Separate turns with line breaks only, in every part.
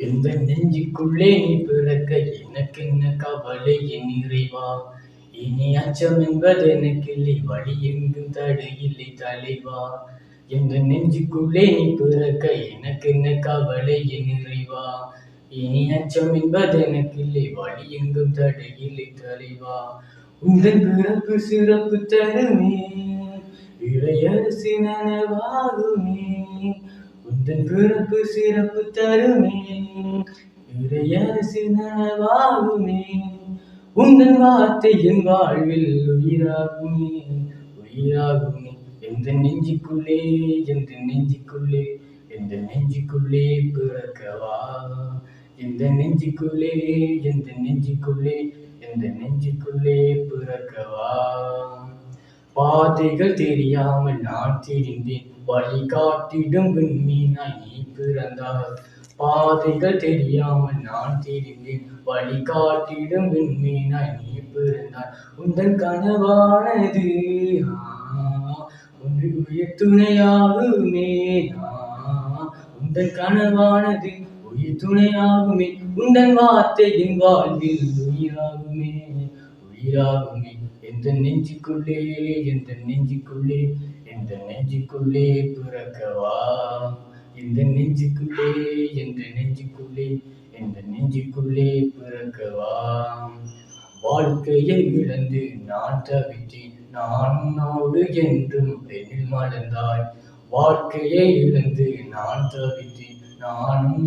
எந்த நெஞ்சுக்குள்ளே நீ பிறக்க? எனக்கு என்ன கவலை? என் இறைவா இனி அச்சம் என்பது எனக்கு இல்லை வழி எங்கும் தடையில்லை தலைவா. எந்த நெஞ்சுக்குள்ளே நீ பிறக்க? எனக்கு என்ன கவலை? என் இறைவா இனி அச்சம் என்பது எனக்கு இல்லை வழி எங்கும் தடையில்லை தலைவா. உங்கள் பிறப்பு சிறப்பு தருமே இளையரசி நனவாகுமே. உந்தன் பிறப்பு சிறப்பு தருமே. இறையரசி நனவாகுமே உந்தன் வார்த்தை என் வாழ்வில் உயிராகுமே. உயிராகுமே. எந்த நெஞ்சுக்குள்ளே எந்த நெஞ்சுக்குள்ளே எந்த நெஞ்சுக்குள்ளே பிறக்கவா. எந்த நெஞ்சுக்குள்ளே எந்த நெஞ்சுக்குள்ளே எந்த நெஞ்சுக்குள்ளே பிறக்கவா. பாதைகள் தெரியாமல் நான் திரிந்தேன். வழிகாட்டிடும் விண்மீனாய் நீ பிறந்தாய் பாதைகள் தெரியாமல் நான் திரிந்தேன். வழிகாட்டிடும் விண்மீனாய் நீ பிறந்தாய் உந்தன் கனவானது உயிர் துணையாகுமே உந்தன் கனவானது உயிர் துணையாகுமே. உந்தன் வார்த்தையின் வாழ்வில் உயிராகுமே உயிராகுமே. எந்த நெஞ்சுக்குள்ளே எந்த நெஞ்சுக்குள்ளே எந்த நெஞ்சுக்குள்ளே பிறக்கவா? எந்த நெஞ்சுக்குள்ளே என்ற நெஞ்சுக்குள்ளே எந்த நெஞ்சுக்குள்ளே பிறக்கவா? வாழ்க்கையை இழந்து நான் தவித்தேன். நான் என்றும் பெண்ணில் மலர்ந்தாய். வாழ்க்கையை இழந்து நான் தவித்தேன். நான்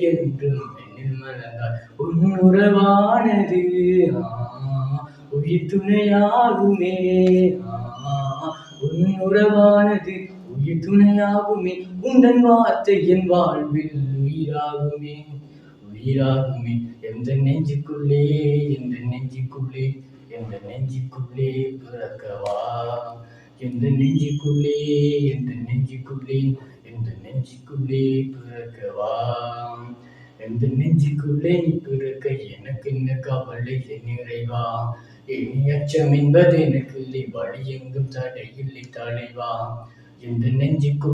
என்றும் பெண்ணில் மலர்ந்தாய். உன் உறவானது உயிர் துணையாகுமே. உன் உறவானது உயிர் துணையாகுமே. உந்தன் வார்த்தை என் வாழ்வில் உயிராகுமே. உயிராகுமே. எந்த நெஞ்சுக்குள்ளே எந்த நெஞ்சுக்குள்ளே எந்த நெஞ்சுக்குள்ளே பிறக்கவா? எந்த நெஞ்சுக்குள்ளே எந்த நெஞ்சுக்குள்ளே எந்த நெஞ்சுக்குள்ளே பிறக்கவா? எந்த நெஞ்சுக்குள்ளே பிறக்க எனக்கு என்ன கவலை நிறைவா இனி அச்சம் என்பது எனக்கு இல்லை வழி எங்கும் தடை இல்லை தலைவா எந்த நெஞ்சுக்குள்